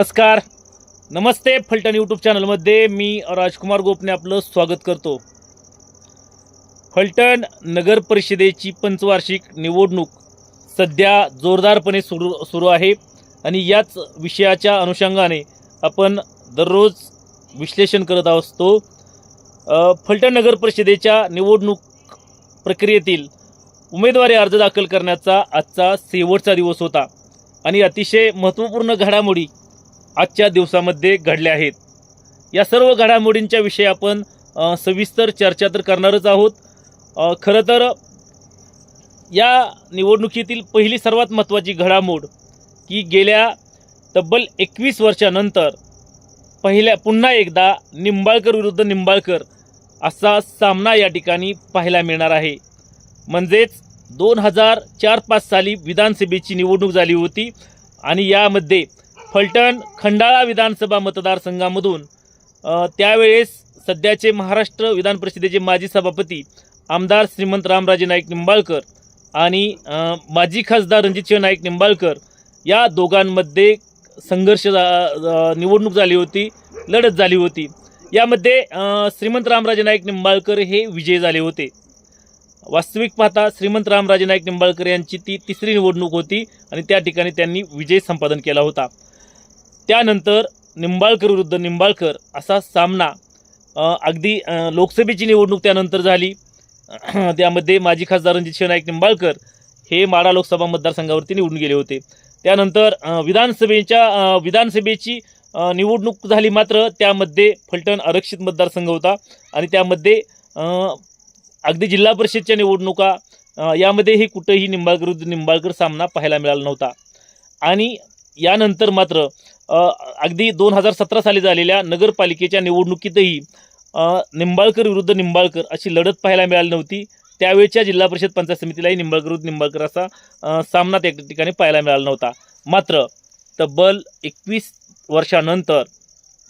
नमस्कार. नमस्ते फलटण यूट्यूब चॅनलमध्ये. मी राजकुमार गोपने आपलं स्वागत करतो. फलटण नगर परिषदेची पंचवार्षिक निवडणूक सध्या जोरदारपणे सुरू सुरू आहे. आणि याच विषयाच्या अनुषंगाने आपण दररोज विश्लेषण करत असतो. फलटण नगर परिषदेच्या निवडणूक प्रक्रियेतील उमेदवारी अर्ज दाखल करण्याचा आजचा शेवटचा दिवस होता. आणि अतिशय महत्त्वपूर्ण घडामोडी आजच्या दिवसामध्ये घडल्या आहेत. या सर्व घडामोडींच्या विषयी आपण सविस्तर चर्चा तर करणारच आहोत. खरं तर या निवडणुकीतील पहिली सर्वात महत्त्वाची घडामोड की गेल्या तब्बल एकवीस वर्षानंतर पहिल्या पुन्हा एकदा निंबाळकर विरुद्ध निंबाळकर असा सामना या ठिकाणी पाहायला मिळणार आहे. म्हणजेच दोन हजार चार पाच साली विधानसभेची निवडणूक झाली होती आणि यामध्ये फलटण खंडाळा विधानसभा मतदारसंघामधून त्यावेळेस सध्याचे महाराष्ट्र विधान परिषदेचे माजी सभापती आमदार श्रीमंत रामराजे नाईक निंबाळकर आणि माजी खासदार रणजितसिंह नाईक निंबाळकर या दोघांमध्ये संघर्ष झा- निवडणूक झाली होती लढत झाली होती. यामध्ये श्रीमंत रामराजे नाईक निंबाळकर हे विजयी झाले होते. वास्तविक पाहता श्रीमंत रामराजे नाईक निंबाळकर यांची ती तिसरी निवडणूक होती आणि त्या ठिकाणी त्यांनी विजय संपादन केला होता. त्यानंतर निंबाळकर विरुद्ध निंबाळकर असा सामना अगदी लोकसभेची निवडणूक त्यानंतर झाली. त्यामध्ये माजी खासदार रणजित शिवनायक निंबाळकर हे माडा लोकसभा मतदारसंघावरती निवडून गेले होते. त्यानंतर विधानसभेच्या विधानसभेची निवडणूक झाली मात्र त्यामध्ये फलटण आरक्षित मतदारसंघ होता आणि त्यामध्ये अगदी जिल्हा परिषदच्या निवडणुका यामध्येही कुठंही निंबाळकर विरुद्ध निंबाळकर सामना पाहायला मिळाला नव्हता. आणि यानंतर मात्र अगदी दोन हजार सतरा साली झालेल्या नगरपालिकेच्या निवडणुकीतही निंबाळकर विरुद्ध निंबाळकर अशी लढत पाहायला मिळाली नव्हती. त्यावेळच्या जिल्हा परिषद पंचायत समितीलाही निंबाळकर विरुद्ध निंबाळकर असा सामना त्या ठिकाणी पाहायला मिळाला नव्हता. मात्र तब्बल एकवीस वर्षानंतर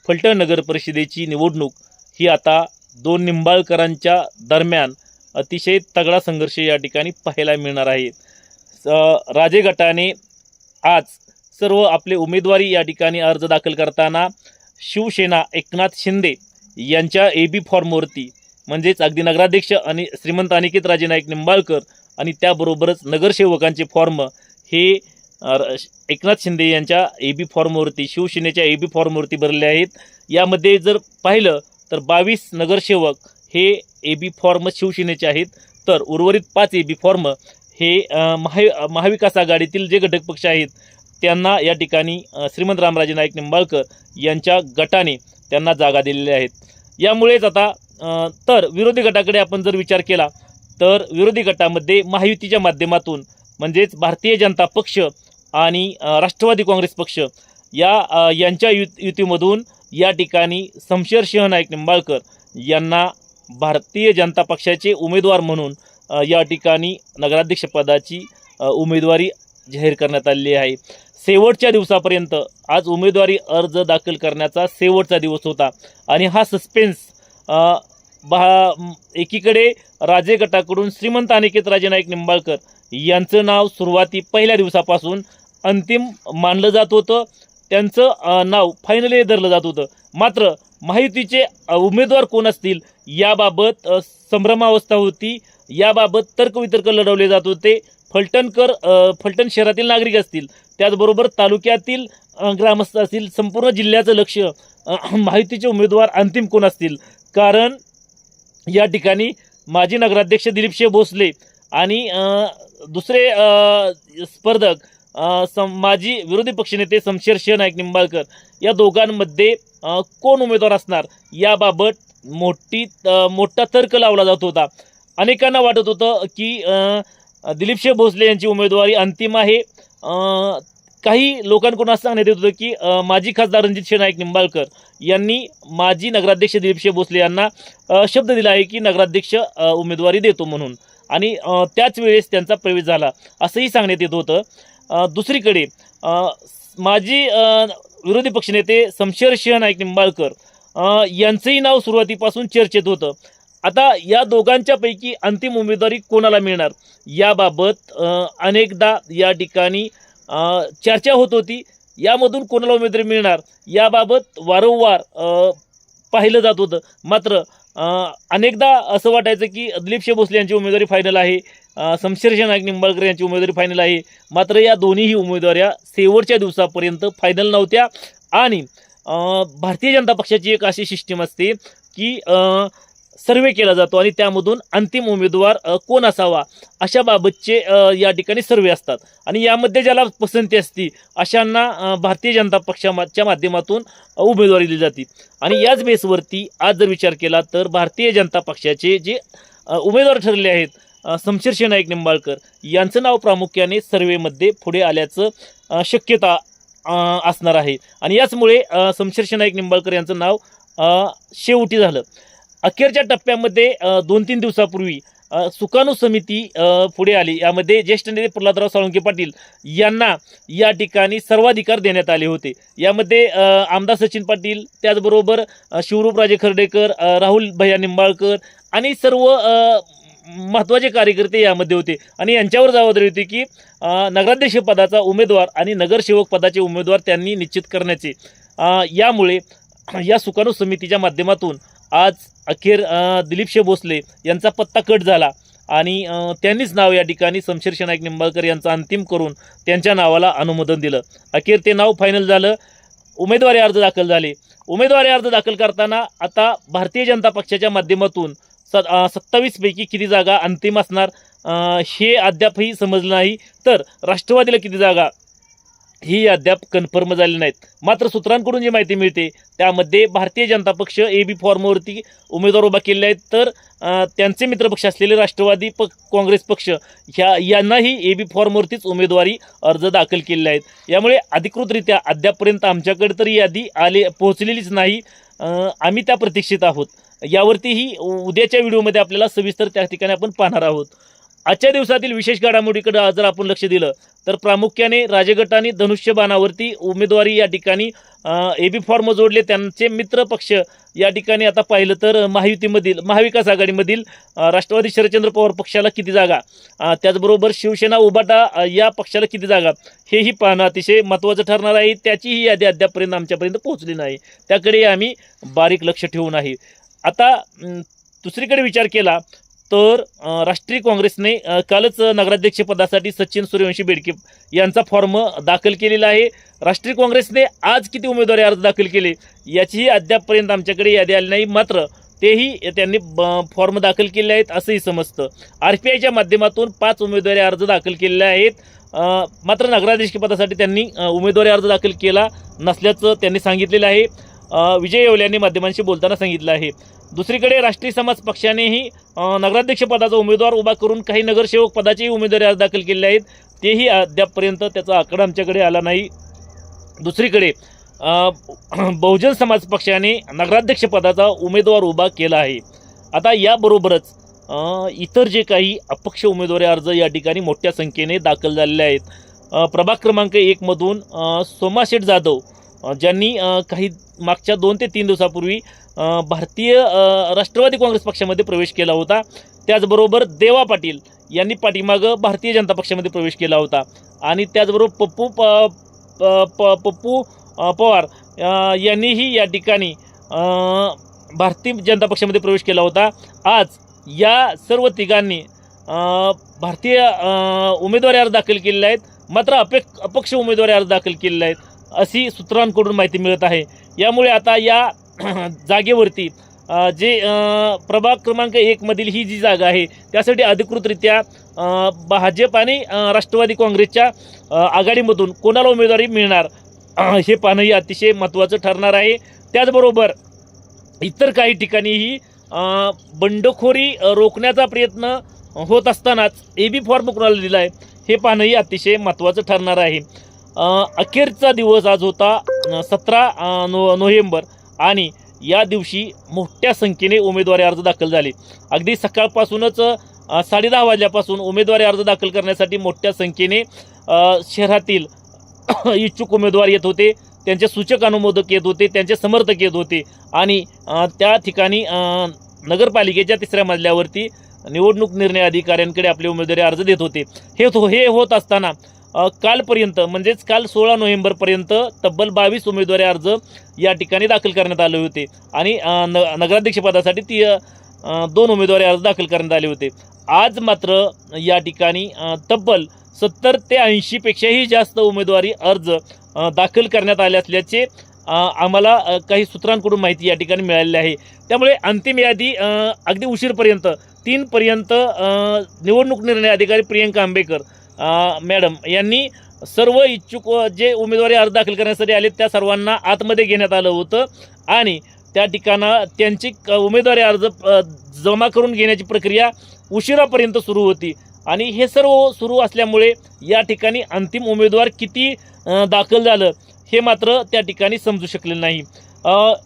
फलटण नगर परिषदेची निवडणूक ही आता दोन निंबाळकरांच्या दरम्यान अतिशय तगडा संघर्ष या ठिकाणी पाहायला मिळणार आहे. राजे गटाने आज सर्व आपले उमेदवारी या ठिकाणी अर्ज दाखल करताना शिवसेना एकनाथ शिंदे यांच्या ए बी फॉर्मवरती म्हणजेच अगदी नगराध्यक्ष आणि श्रीमंत अनिकेत राजे नाईक निंबाळकर आणि त्याबरोबरच नगरसेवकांचे फॉर्म हे एकनाथ शिंदे यांच्या ए बी फॉर्मवरती शिवसेनेच्या ए बी फॉर्मवरती भरले आहेत. यामध्ये जर पाहिलं तर बावीस नगरसेवक हे ए बी फॉर्म शिवसेनेचे आहेत. तर उर्वरित पाच ए बी फॉर्म हे महा महाविकास आघाडीतील जे घटक पक्ष आहेत त्यांना या ठिकाणी श्रीमंत रामराजे नाईक निंबाळकर यांच्या गटाने त्यांना जागा दिलेल्या आहेत. यामुळेच आता तर विरोधी गटाकडे आपण जर विचार केला तर विरोधी गटामध्ये महायुतीच्या माध्यमातून म्हणजेच भारतीय जनता पक्ष आणि राष्ट्रवादी काँग्रेस पक्ष या यांच्या यु युतीमधून या ठिकाणी शमशेरसिंह नाईक निंबाळकर यांना भारतीय जनता पक्षाचे उमेदवार म्हणून या ठिकाणी नगराध्यक्षपदाची उमेदवारी जाहीर करण्यात आलेली आहे. शेवटच्या दिवसापर्यंत आज उमेदवारी अर्ज दाखल करण्याचा शेवटचा दिवस होता. आणि हा सस्पेन्स अ, बा एकीकडे राजे गटाकडून श्रीमंत अनिकेत राजे नाईक निंबाळकर यांचं नाव सुरुवाती पहिल्या दिवसापासून अंतिम मानलं जात होतं. त्यांचं नाव फायनली धरलं जात होतं. मात्र माहितीचे उमेदवार कोण असतील याबाबत संभ्रमावस्था होती. याबाबत तर्कवितर्क लढवले जात होते. फलटणकर फलटण शहरातील नागरिक असतील. त्याचबरोबर तालुक्यातील ग्रामस्थ असतील. संपूर्ण जिल्ह्याचं लक्ष माहितीचे उमेदवार अंतिम कोण असतील? कारण या ठिकाणी माजी नगराध्यक्ष दिलीपशे भोसले आणि दुसरे स्पर्धक सम माजी विरोधी पक्षनेते शमशेर नाईक निंबाळकर या दोघांमध्ये कोण उमेदवार असणार? याबाबत मोठी मोठा तर्क लावला जात होता. अनेकांना वाटत होतं की दिलीपशे भोसले यांची उमेदवारी अंतिम आहे. काही लोकांकडून असं सांगण्यात येत होतं की माजी खासदार रणजित नाईक निंबाळकर यांनी माजी नगराध्यक्ष दिलीपशे भोसले यांना शब्द दिला आहे की नगराध्यक्ष उमेदवारी देतो म्हणून. आणि त्याच वेळेस त्यांचा प्रवेश झाला. असंही सांगण्यात येत होतं. दुसरीकडे माजी विरोधी पक्षनेते शमशेर नाईक निंबाळकर यांचंही नाव सुरुवातीपासून चर्चेत होतं. आता या दोघांच्यापैकी अंतिम उमेदवारी कोणाला मिळणार? याबाबत अनेकदा या ठिकाणी चर्चा होत होती. यामधून कोणाला उमेदवारी मिळणार? याबाबत वारंवार पाहिलं जात होतं. मात्र अनेकदा असं वाटायचं की दिलीपशे भोसले यांची उमेदवारी फायनल आहे. अ, नाईक निंबाळकर यांची उमेदवारी फायनल आहे. मात्र या दोन्हीही उमेदवाऱ्या शेवटच्या दिवसापर्यंत फायनल नव्हत्या. आणि भारतीय जनता पक्षाची एक अशी सिस्टीम असते की सर्वे केला जातो आणि त्यामधून अंतिम उमेदवार कोण असावा अशा बाबतचे या ठिकाणी सर्वे असतात. आणि यामध्ये ज्याला पसंती असती अशांना भारतीय जनता पक्षाच्या माध्यमातून उमेदवारी दिली जाते. आणि याच बेसवरती आज जर विचार केला तर भारतीय जनता पक्षाचे जे उमेदवार ठरले आहेत अ, नाईक निंबाळकर यांचं नाव प्रामुख्याने सर्वेमध्ये पुढे आल्याचं शक्यता असणार आहे. आणि याचमुळे अ, नाईक निंबाळकर यांचं नाव शेवटी झालं. अखेरच्या टप्प्यामध्ये दोन तीन दिवसापूर्वी सुकाणू समिती पुढे आली. यामध्ये ज्येष्ठ नेते प्रल्हादराव साळुंके पाटील यांना या ठिकाणी सर्वाधिकार देण्यात आले होते. यामध्ये आमदार सचिन पाटील त्याचबरोबर शिवरूपराजे खर्डेकर राहुल भैया निंबाळकर आणि सर्व महत्त्वाचे कार्यकर्ते यामध्ये होते. आणि यांच्यावर जबाबदारी होती की नगराध्यक्ष पदाचा उमेदवार आणि नगरसेवक पदाचे उमेदवार त्यांनी निश्चित करण्याचे. यामुळे या सुकाणू समितीच्या माध्यमातून आज अखेर दिलीपशे भोसले यांचा पत्ता कट झाला. आणि त्यांनीच नाव या ठिकाणी शमशेरशे नाईक निंबाळकर यांचा अंतिम करून त्यांच्या नावाला अनुमोदन दिलं. अखेर ते नाव फायनल झालं. उमेदवारी अर्ज दाखल झाले. उमेदवारी अर्ज दाखल करताना आता भारतीय जनता पक्षाच्या माध्यमातून स सत्तावीसपैकी किती जागा अंतिम असणार हे अद्यापही समजलं नाही. तर राष्ट्रवादीला किती जागा ही अद्याप कन्फर्म झाली नाहीत. मात्र सूत्रांकडून जी माहिती मिळते त्यामध्ये भारतीय जनता पक्ष ए बी फॉर्मवरती उमेदवार उभा केले आहेत. तर त्यांचे मित्रपक्ष असलेले राष्ट्रवादी प काँग्रेस पक्ष ह्या यांनाही ए बी फॉर्मवरतीच उमेदवारी अर्ज दाखल केलेले आहेत. यामुळे अधिकृतरित्या अद्यापपर्यंत आमच्याकडे तरी यादी आले पोहोचलेलीच नाही. आम्ही त्या प्रतीक्षित आहोत. यावरतीही उद्याच्या व्हिडिओमध्ये आपल्याला सविस्तर त्या ठिकाणी आपण पाहणार आहोत. आजच्या दिवसातील विशेष घडामोडीकडे जर आपण लक्ष दिलं तर प्रामुख्याने राजगटाने धनुष्यबाणावरती उमेदवारी या ठिकाणी ए बी फॉर्म जोडले. त्यांचे मित्र पक्ष या ठिकाणी आता पाहिलं तर महायुतीमधील महाविकास आघाडीमधील राष्ट्रवादी शरदचंद्र पवार पक्षाला किती जागा? त्याचबरोबर शिवसेना उबाटा या पक्षाला किती जागा? हेही पाहणं अतिशय महत्त्वाचं ठरणार आहे. त्याचीही यादी अद्यापपर्यंत आमच्यापर्यंत पोहोचली नाही. त्याकडे आम्ही बारीक लक्ष ठेवून आहे. आता दुसरीकडे विचार केला तर राष्ट्रीय काँग्रेसने कालच नगराध्यक्षपदासाठी सचिन सूर्यवंशी बेडके यांचा फॉर्म दाखल केलेला आहे. राष्ट्रीय काँग्रेसने आज किती उमेदवारी अर्ज दाखल केले याचीही अद्यापपर्यंत आमच्याकडे यादी आली नाही. मात्र तेही त्यांनी ब- फॉर्म दाखल केले आहेत असंही समजतं. आर पी आयच्या माध्यमातून पाच उमेदवारी अर्ज दाखल केलेले आहेत. मात्र नगराध्यक्षपदासाठी त्यांनी उमेदवारी अर्ज दाखल केला नसल्याचं त्यांनी सांगितलेलं आहे. विजय येवले यांनी माध्यमांशी बोलताना सांगितलं आहे. दुसरीकडे राष्ट्रीय समाज पक्षानेही नगराध्यक्षपदाचा उमेदवार उभा करून काही नगरसेवक पदाचेही उमेदवारी आज दाखल केले आहेत. तेही अद्यापपर्यंत त्याचा आकडा आमच्याकडे आला नाही. दुसरीकडे बहुजन समाज पक्षाने नगराध्यक्षपदाचा उमेदवार उभा केला आहे. आता याबरोबरच इतर जे काही अपक्ष उमेदवारी अर्ज या ठिकाणी मोठ्या संख्येने दाखल झालेले आहेत. प्रभाग क्रमांक एकमधून सोमाशेठ जाधव ज्यांनी काही मागच्या दोन ते तीन दिवसापूर्वी भारतीय राष्ट्रवादी काँग्रेस पक्षामध्ये प्रवेश केला होता. त्याचबरोबर देवा पाटील यांनी पाठीमागं भारतीय जनता पक्षामध्ये प्रवेश केला होता. आणि त्याचबरोबर पप्पू प प- प- पप्पू पवार यांनीही या ठिकाणी भारतीय जनता पक्षामध्ये प्रवेश केला होता. आज या सर्व तिघांनी भारतीय उमेदवारी अर्ज दाखल केलेले आहेत. मात्र अपेक अपक्ष उमेदवारी अर्ज दाखल केलेले आहेत अशी सूत्रांकडून माहिती मिळत आहे. यामुळे आता या जागेवरती जे प्रभाग क्रमांक एकमधील ही जी जागा आहे त्यासाठी अधिकृतरित्या भाजप आणि राष्ट्रवादी काँग्रेसच्या आघाडीमधून कोणाला उमेदवारी मिळणार हे पाहणंही अतिशय महत्त्वाचं ठरणार आहे. त्याचबरोबर इतर काही ठिकाणीही बंडखोरी रोखण्याचा प्रयत्न होत असतानाच ए बी फॉर्म कोणाला दिला आहे हे पाहणंही अतिशय महत्त्वाचं ठरणार आहे. अखेरचा दिवस आज होता सतरा नो नोव्हेंबर. आणि या दिवशी मोठ्या संख्येने उमेदवारी अर्ज दाखल झाले. अगदी सकाळपासूनच साडे साडेदहा वाजल्यापासून उमेदवारी अर्ज दाखल करण्यासाठी मोठ्या संख्येने शहरातील इच्छुक उमेदवार येत होते. त्यांचे सूचक अनुमोदक येत होते त्यांचे समर्थक येत होते आणि त्या ठिकाणी नगरपालिकेच्या तिसऱ्या मजल्यावरती निवडणूक निर्णय अधिकाऱ्यांकडे आपले उमेदवारी अर्ज देत होते. हे हो, हे होत असताना कालपर्यंत म्हणजेच काल सोळा नोव्हेंबरपर्यंत तब्बल बावीस उमेदवारी अर्ज या ठिकाणी दाखल करण्यात आले होते. आणि न नगराध्यक्षपदासाठी ती दोन उमेदवारी अर्ज दाखल करण्यात आले होते. आज मात्र या ठिकाणी तब्बल सत्तर ते ऐंशीपेक्षाही जास्त उमेदवारी अर्ज दाखल करण्यात आले असल्याचे आम्हाला काही सूत्रांकडून माहिती या ठिकाणी मिळालेली आहे. त्यामुळे अंतिम यादी अगदी उशीरपर्यंत तीनपर्यंत निवडणूक निर्णय अधिकारी प्रियंका आंबेकर मॅडम यांनी सर्व इच्छुक जे उमेदवारी अर्ज दाखल करण्यासाठी आले त्या सर्वांना आतमध्ये घेण्यात आलं होतं आणि त्या ठिकाणा त्यांची क- उमेदवारी अर्ज जमा करून घेण्याची प्रक्रिया उशिरापर्यंत सुरू होती आणि हे सर्व सुरू असल्यामुळे या ठिकाणी अंतिम उमेदवार किती दाखल झालं हे मात्र त्या ठिकाणी समजू शकले नाही.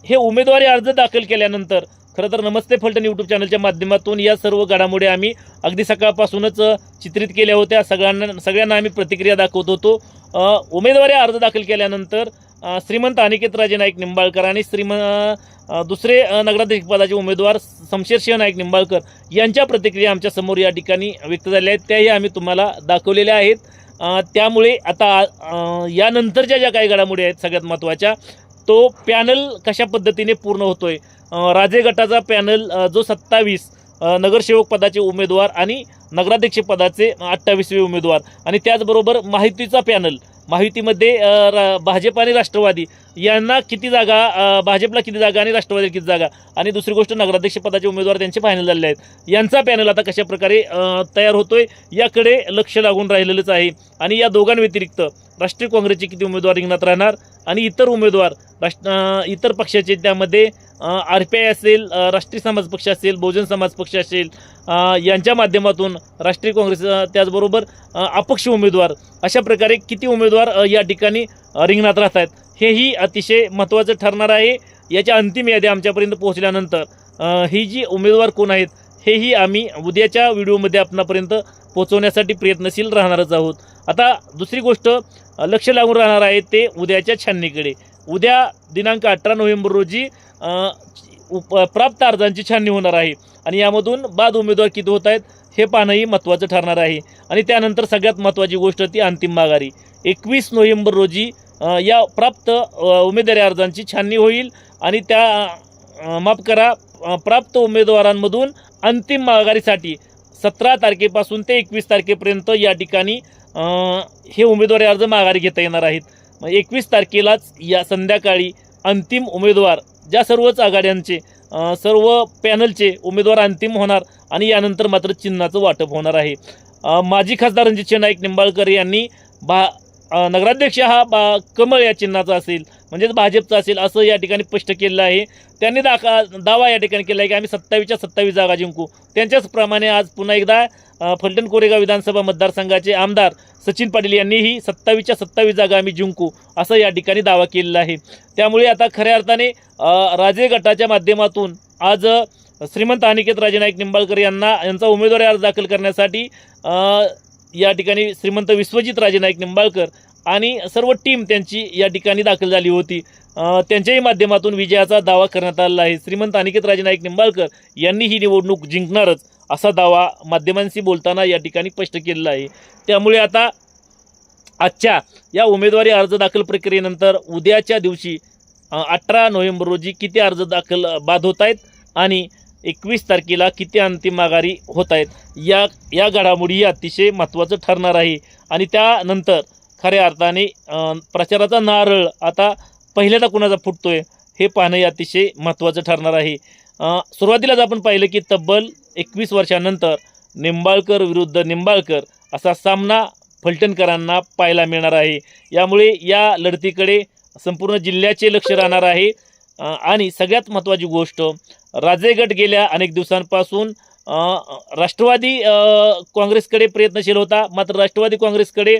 हे उमेदवारी अर्ज दाखल केल्यानंतर खरं तर नमस्ते फलटण यूट्यूब चॅनलच्या माध्यमातून या सर्व घडामोडी आम्ही अगदी सकाळपासूनच चित्रित केल्या होत्या. सगळ्यांना सगळ्यांना आम्ही प्रतिक्रिया दाखवत होतो. उमेदवारी अर्ज दाखल केल्यानंतर श्रीमंत अनिकेत राजे नाईक निंबाळकर आणि श्रीम दुसरे अ, नगराध्यक्ष पदाचे उमेदवार शमशेरसिंह नाईक निंबाळकर यांच्या प्रतिक्रिया आमच्यासमोर या ठिकाणी व्यक्त झाल्या आहेत. त्याही आम्ही तुम्हाला दाखवलेल्या आहेत. त्यामुळे आता यानंतरच्या ज्या काही घडामोडी आहेत सगळ्यात महत्त्वाच्या तो पॅनल कशा पद्धतीने पूर्ण होतोय? आहे राजे गटाचा पॅनल जो सत्तावीस नगरसेवक पदाचे उमेदवार आणि नगराध्यक्ष पदाचे अठ्ठावीसवे उमेदवार. आणि त्याचबरोबर माहितीचा पॅनल माहितीमध्ये रा भाजप आणि राष्ट्रवादी यांना किती जागा भाजपला किती जागा आणि राष्ट्रवादीला किती जागा? आणि दुसरी गोष्ट नगराध्यक्ष पदाचे उमेदवार त्यांचे फायनल झालेले आहेत. यांचा पॅनल आता कशा प्रकारे अ, तयार होतोय याकडे लक्ष लागून राहिलेलंच आहे. आणि या दोघांव्यतिरिक्त राष्ट्रीय काँग्रेसचे किती उमेदवार रिंगणात राहणार? आणि इतर उमेदवार राष्ट्र इतर पक्षाचे त्यामध्ये आर पी आय असेल राष्ट्रीय समाज पक्ष असेल बहुजन समाज पक्ष असेल यांच्या माध्यमातून राष्ट्रीय काँग्रेस त्याचबरोबर अपक्ष उमेदवार अशा प्रकारे किती उमेदवार या ठिकाणी रिंगणात राहत आहेत हेही अतिशय महत्त्वाचं ठरणार आहे. याच्या अंतिम यादी आमच्यापर्यंत पोहोचल्यानंतर ही जी उमेदवार कोण आहेत हेही आम्ही उद्याच्या व्हिडिओमध्ये आपणापर्यंत पोहोचवण्यासाठी प्रयत्नशील राहणारच आहोत. आता दुसरी गोष्ट लक्ष लागून राहणार आहे ते उद्याच्या छाननीकडे. उद्या दिनांक अठरा नोव्हेंबर रोजी उप प्राप्त अर्जांची छाननी होणार आहे. आणि यामधून बाद उमेदवार किती होत आहेत हे पाहणंही महत्त्वाचं ठरणार आहे. आणि त्यानंतर सगळ्यात महत्त्वाची गोष्ट ती अंतिम माघारी. एकवीस नोव्हेंबर रोजी या प्राप्त उमेदवारी अर्जांची छाननी होईल आणि त्या माफ करा प्राप्त उमेदवारांमधून अंतिम माघारीसाठी सतरा तारखेपासून ते एकवीस तारखेपर्यंत या ठिकाणी हे उमेदवारी अर्ज माघारी घेता येणार आहेत. एकवीस तारखेलाच या संध्याकाळी अंतिम उमेदवार ज्या सर्वच आघाड्यांचे सर्व पॅनलचे उमेदवार अंतिम होणार आणि यानंतर मात्र चिन्हाचं वाटप होणार आहे. माजी खासदार रणजितसिंह नाईक निंबाळकर यांनी भा नगराध्यक्ष हा बा कमळ या चिन्हाचा असेल म्हणजेच भाजपचा असेल असं या ठिकाणी स्पष्ट केलेलं आहे. त्यांनी दाखा दावा या ठिकाणी केला आहे की आम्ही सत्तावीसच्या सत्तावीस जागा जिंकू. त्यांच्याचप्रमाणे आज पुन्हा एकदा फलटण कोरेगाव विधानसभा मतदारसंघाचे आमदार सचिन पाटील यांनीही सत्तावीसच्या सत्तावीस जागा आम्ही जिंकू असं या ठिकाणी दावा केलेला आहे. त्यामुळे आता खऱ्या अर्थाने राजे गटाच्या माध्यमातून आज श्रीमंत अनिकेत राजे नाईक निंबाळकर यांना यांचा उमेदवारी अर्ज दाखल करण्यासाठी या ठिकाणी श्रीमंत विश्वजित राजे नाईक निंबाळकर आणि सर्व टीम त्यांची या ठिकाणी दाखल झाली होती. त्यांच्याही माध्यमातून विजयाचा दावा करण्यात आलेला आहे. श्रीमंत अनिकेत राजे नाईक निंबाळकर यांनी ही निवडणूक जिंकणारच. असा दावा माध्यमांशी बोलताना या ठिकाणी स्पष्ट केलेला आहे. त्यामुळे आता आजच्या या उमेदवारी अर्ज दाखल प्रक्रियेनंतर उद्याच्या दिवशी अठरा नोव्हेंबर रोजी किती अर्ज दाखल बाद होत आहेत आणि एकवीस तारखेला किती अंतिम माघारी होत आहेत या या घडामोडी अतिशय महत्त्वाचं ठरणार आहे. आणि त्यानंतर खऱ्या अर्थाने प्रचाराचा नारळ आता पहिल्यांदा कुणाचा फुटतोय हे पाहणंही अतिशय महत्त्वाचं ठरणार आहे. सुरुवातीलाच आपण पाहिलं की तब्बल एकवीस वर्षानंतर निंबाळकर विरुद्ध निंबाळकर असा सामना फलटणकरांना पाहायला मिळणार आहे. यामुळे या लढतीकडे संपूर्ण जिल्ह्याचे लक्ष राहणार आहे. आणि सगळ्यात महत्त्वाची गोष्ट राजेगट गेल्या अनेक दिवसांपासून राष्ट्रवादी काँग्रेसकडे प्रयत्नशील होता मात्र राष्ट्रवादी काँग्रेसकडे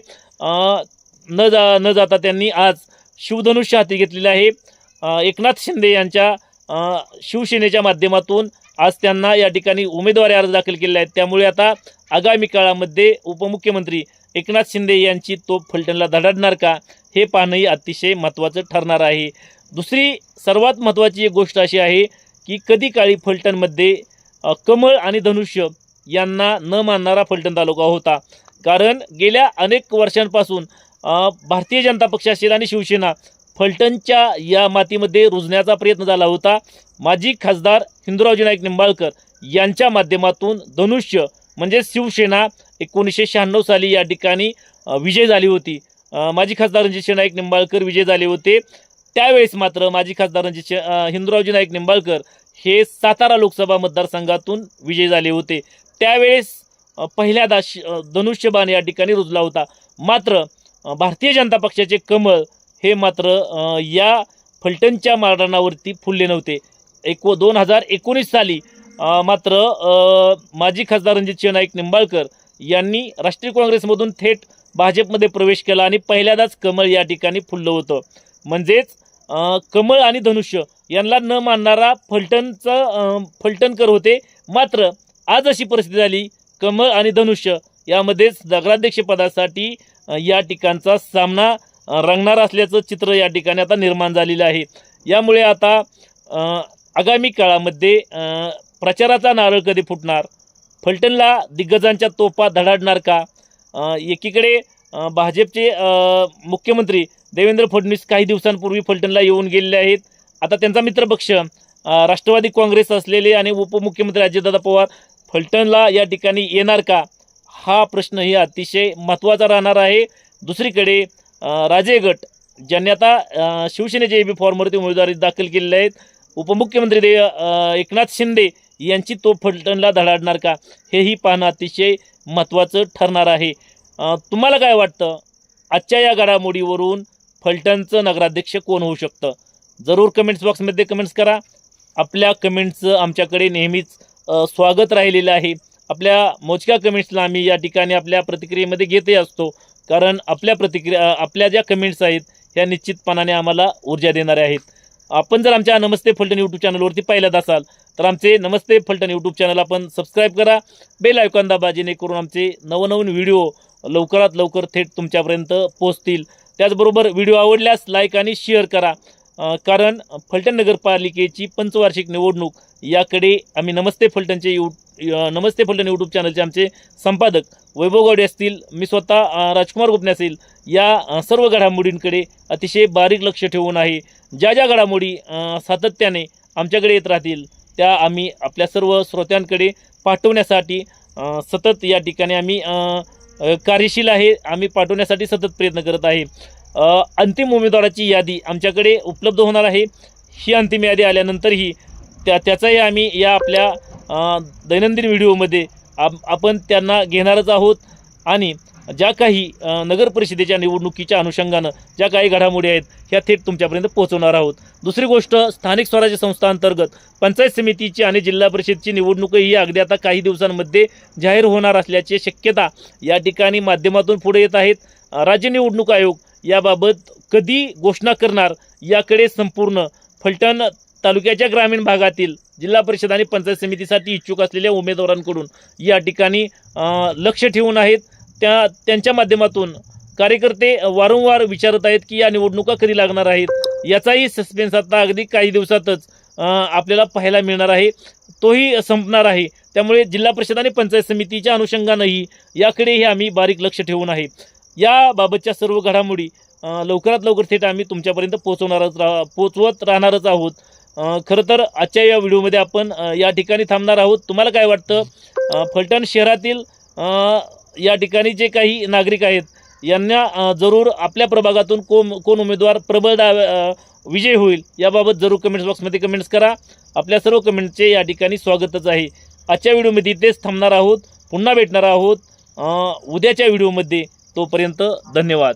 न जा न जाता त्यांनी आज शिवधनुष्य हाती घेतलेले आहे. एकनाथ शिंदे यांच्या शिवसेनेच्या माध्यमातून आज त्यांना या ठिकाणी उमेदवारी अर्ज दाखल केले आहेत. त्यामुळे आता आगामी काळामध्ये उपमुख्यमंत्री एकनाथ शिंदे यांची तोप फलटणला धडाडणार का हे पाहणंही अतिशय महत्त्वाचं ठरणार आहे. दुसरी सर्वात महत्त्वाची एक गोष्ट अशी आहे की कधी काळी फलटणमध्ये कमळ आणि धनुष्य यांना न मानणारा फलटण तालुका होता. कारण गेल्या अनेक वर्षांपासून भारतीय जनता पक्ष असेल आणि शिवसेना फलटणच्या या मातीमध्ये रुजण्याचा प्रयत्न झाला होता. माजी खासदार हिंदुरावजी नाईक निंबाळकर यांच्या माध्यमातून धनुष्य म्हणजे शिवसेना एकोणीसशे शहाण्णव साली या ठिकाणी विजय झाली होती. माजी खासदार रणजित नाईक निंबाळकर विजय झाले होते. त्यावेळेस मात्र माजी खासदार रणजित शे- हिंदुरावजी नाईक निंबाळकर हे सातारा लोकसभा मतदारसंघातून विजय झाले होते. त्यावेळेस अ, पहिल्यांदा धनुष्यबाण या ठिकाणी रुजला होता. मात्र भारतीय जनता पक्षाचे कमळ हे मात्र या फलटणच्या मारणावरती फुलले नव्हते. एको दोन हजार एकोणीस साली मात्र माजी खासदार रणजित नाईक निंबाळकर यांनी राष्ट्रीय काँग्रेसमधून थेट भाजपमध्ये प्रवेश केला आणि पहिल्यांदाच कमळ या ठिकाणी फुललं होतं. म्हणजेच कमळ आणि धनुष्य यांना न मानणारा फलटणचं फलटणकर होते. मात्र आज अशी परिस्थिती झाली कमळ आणि धनुष्य यामध्येच नगराध्यक्षपदासाठी या ठिकाणचा सामना रंगणार असल्याचं चित्र या ठिकाणी आता निर्माण झालेलं आहे. यामुळे आता आगामी काळामध्ये प्रचाराचा नारळ कधी फुटणार? फलटणला दिग्गजांच्या तोफा धडाडणार का? एकीकडे भाजपचे मुख्यमंत्री देवेंद्र फडणवीस काही दिवसांपूर्वी फलटणला येऊन गेलेले आहेत. आता त्यांचा मित्रपक्ष राष्ट्रवादी काँग्रेस असलेले आणि उपमुख्यमंत्री अजितदादा पवार फलटणला या ठिकाणी येणार का? हा प्रश्नही अतिशय महत्त्वाचा राहणार आहे. दुसरीकडे राजे गट ज्यांनी आता शिवसेनेचे शिवसेनेचे बी फॉर्मवरती उमेदवारी दाखल केलेले आहेत उपमुख्यमंत्री दे एकनाथ शिंदे यांची तो फलटणला धडाडणार का? हेही पाहणं अतिशय महत्त्वाचं ठरणार आहे. तुम्हाला काय वाटतं? आजच्या या घडामोडीवरून फलटणचं नगराध्यक्ष कोण होऊ शकतं? जरूर कमेंट्स बॉक्समध्ये कमेंट्स करा. आपल्या कमेंट्सचं आमच्याकडे नेहमीच स्वागत राहिलेलं आहे. आपल्या मोजक्या कमेंट्सला आम्ही या ठिकाणी आपल्या प्रतिक्रियेमध्ये घेतही असतो. कारण आपल्या प्रतिक्रिया आपल्या ज्या कमेंट्स आहेत ह्या निश्चितपणाने आम्हाला ऊर्जा देणाऱ्या आहेत. आपण जर आमच्या नमस्ते फलटण यूट्यूब चॅनलवरती पाहिल्यात असाल तर आमचे नमस्ते फलटण यूट्यूब चॅनल आपण सबस्क्राईब करा. बेल आयकॉन दाबा जेणेकरून आमचे नवनवीन व्हिडिओ लवकरात लवकर थेट तुमच्यापर्यंत पोहोचतील. त्याचबरोबर व्हिडिओ आवडल्यास लाईक आणि शेअर करा. कारण फलटण नगरपालिकेची पंचवार्षिक निवडणूक याकडे आम्ही नमस्ते फलटणचे यू नमस्ते फलटण यूट्यूब चॅनलचे आमचे संपादक वैभव गावडे असतील मी स्वतः राजकुमार गुप्ने असेल या सर्व घडामोडींकडे अतिशय बारीक लक्ष ठेवून आहे. ज्या ज्या घडामोडी सातत्याने आमच्याकडे येत राहतील त्या आम्ही आपल्या सर्व श्रोत्यांकडे पाठवण्यासाठी सतत या ठिकाणी आम्ही कार्यशील आहे आम्ही पाठवण्यासाठी सतत प्रयत्न करत आहे. अंतिम उमेदवाराची यादी आमच्याकडे उपलब्ध होणार आहे. ही अंतिम यादी आल्यानंतरही त्या त्याचाही आम्ही या आपल्या दैनंदिन व्हिडिओमध्ये आप आपण त्यांना घेणारच आहोत. आणि ज्या काही नगर परिषदेच्या निवडणुकीच्या अनुषंगानं ज्या काही घडामोडी आहेत ह्या थेट तुमच्यापर्यंत पोहोचवणार आहोत. दुसरी गोष्ट स्थानिक स्वराज्य संस्थांतर्गत पंचायत समितीची आणि जिल्हा परिषदची निवडणूकही अगदी आता काही दिवसांमध्ये जाहीर होणार असल्याची शक्यता या ठिकाणी माध्यमातून पुढे येत आहेत. राज्य निवडणूक आयोग याबाबत कधी घोषणा करणार याकडे संपूर्ण फलटण तालुक्याच्या ग्रामीण भागातील जिल्हा परिषद आणि पंचायत समितीसाठी इच्छुक असलेल्या उमेदवारांकडून या ठिकाणी लक्ष ठेवून आहेत. त्या त्यांच्या माध्यमातून कार्यकर्ते वारंवार विचारत आहेत की या निवडणुका कधी लागणार आहेत? याचाही सस्पेन्स आता अगदी काही दिवसातच आपल्याला पाहायला मिळणार आहे. तोही संपणार आहे. त्यामुळे जिल्हा परिषद आणि पंचायत समितीच्या अनुषंगानंही याकडेही आम्ही बारीक लक्ष ठेवून आहे. याबाबतच्या सर्व घडामोडी लवकरात लवकर थेट आम्ही तुमच्यापर्यंत पोचवणारच रा पोचवत राहणारच आहोत. खरं तर आजच्या या व्हिडिओमध्ये आपण या ठिकाणी थांबणार आहोत. तुम्हाला काय वाटतं? फलटण शहरातील या ठिकाणी जे काही नागरिक आहेत यांना जरूर आपल्या प्रभागातून कोण कोण उमेदवार प्रबळ दावे विजय होईल याबाबत जरूर कमेंट्स बॉक्समध्ये कमेंट्स करा. आपल्या सर्व कमेंटचे या ठिकाणी स्वागतच आहे. आजच्या व्हिडिओमध्ये इथेच थांबणार आहोत. पुन्हा भेटणार आहोत उद्याच्या व्हिडिओमध्ये. तोपर्यंत धन्यवाद.